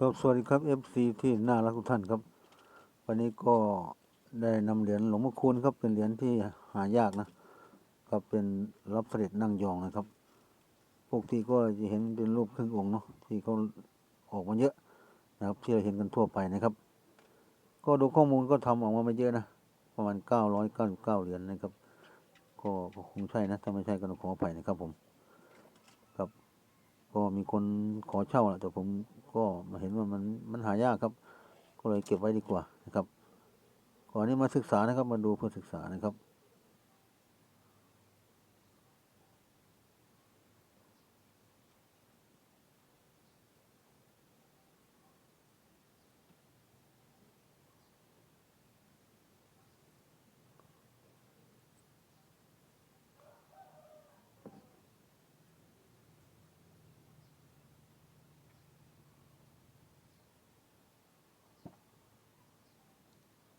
ครับสวัสดีครับ FC ที่น่ารักทุกท่านครับ วันนี้ก็ได้นำเหรียญหลวงพ่อคูณครับเป็นเหรียญที่หายากนะครับเป็นรับเสด็จนั่งยองนะครับพวกที่ก็จะเห็นเป็นรูปครึ่งองค์เนาะที่เขาออกมาเยอะนะครับที่เราเห็นกันทั่วไปนะครับ ก็ดูข้อมูลก็ทำออกมาไม่เยอะนะประมาณ999เหรียญนะครับ ก็คงใช่นะถ้าไม่ใช่ก็ต้องขออภัยนะครับผม ก็มีคนขอเช่าแหละแต่ผมก็มาเห็นว่ามันมันหายากครับ ก็เลยเก็บไว้ดีกว่านะครับก่อนนี้มาศึกษานะครับมาดูเพื่อศึกษานะครับ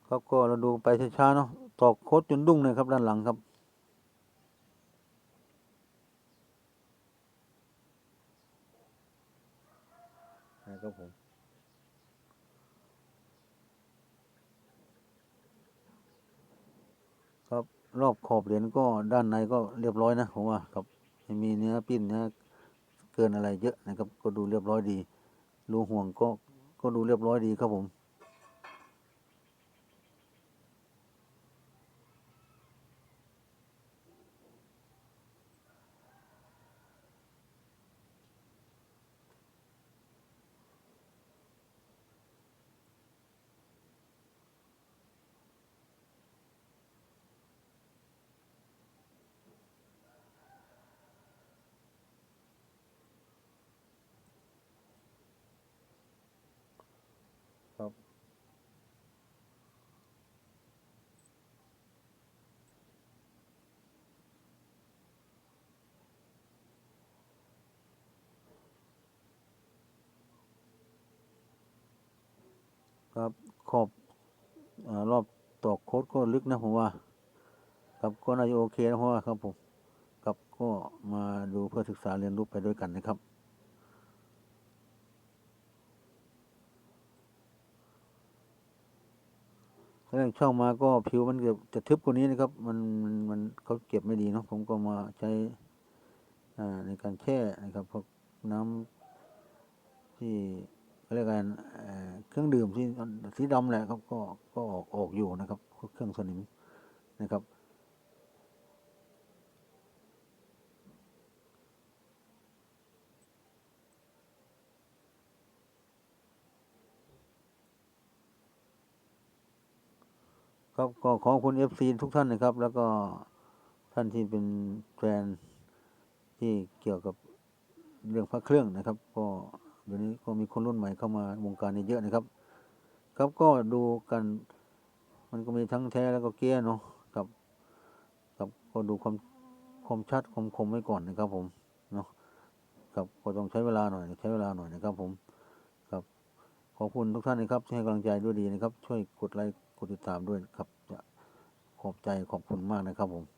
ครับก็เราดูไปช้าๆเนาะตอกโคตรจนดุ้งเลยครับด้านหลังครับ นะครับผมครับรอบขอบเหรียญก็ด้านในก็เรียบร้อยนะผมว่าครับไม่มีเนื้อปิ้นเนื้อเกินอะไรเยอะนะครับ ก็ดูเรียบร้อยดีรูห่วงก็ก็ดูเรียบร้อยดีครับผม ครับ ครับขอบอรอบตอกโคดก็ลึกนะผมว่า ครับก็น่าจะโอเคนะเพราะว่าครับผมครับก็มาดูเพื่อศึกษาเรียนรู้ไปด้วยกันนะครับ แรกช่องมาก็ผิวมันเกือบจะทึบกว่านี้นะครับ มันมันมันเขาเก็บไม่ดีเนาะผมก็มาใช้อ่าในการแช่นะครับพวกน้ำที่เรียกกันเอ่อเครื่องดื่มที่สีดำแหละครับก็ก็ออกออกอยู่นะครับ เครื่องสนิมนะครับ ครับก็ขอบคุณเอฟซีทุกท่านนะครับ แล้วก็ท่านที่เป็นแฟนที่เกี่ยวกับเรื่องพระเครื่องนะครับ ก็เดี๋ยวนี้ก็มีคนรุ่นใหม่เข้ามาวงการนี้เยอะนะครับ ครับก็ดูกัน มันก็มีทั้งแท้แล้วก็เกี้ยเนาะครับครับก็ดูความความชัดความคมไว้ก่อนนะครับ ผมเนาะครับก็ต้องใช้เวลาหน่อยใช้เวลาหน่อยนะครับ ผมครับขอบคุณทุกท่านนะครับที่ให้กำลังใจด้วยดีนะครับ ช่วยกดไลค์ กดติดตามด้วยครับจะขอบใจขอบคุณมากนะครับผม